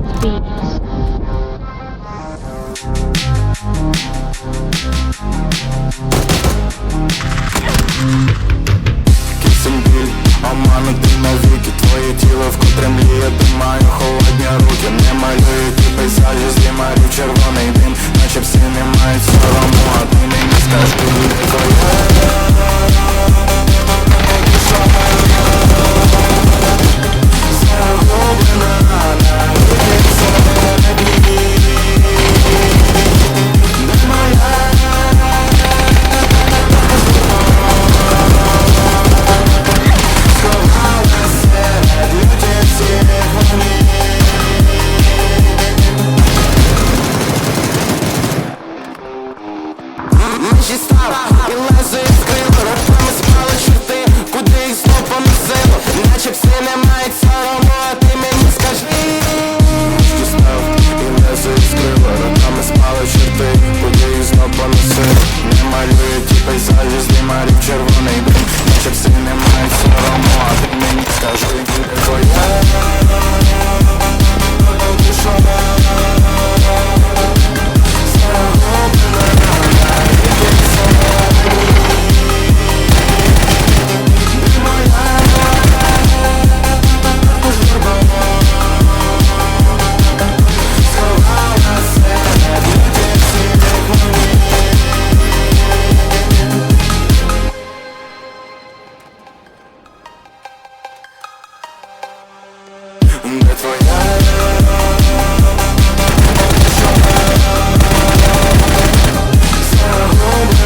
beats. Межі і і лезо крила Руками з чорти,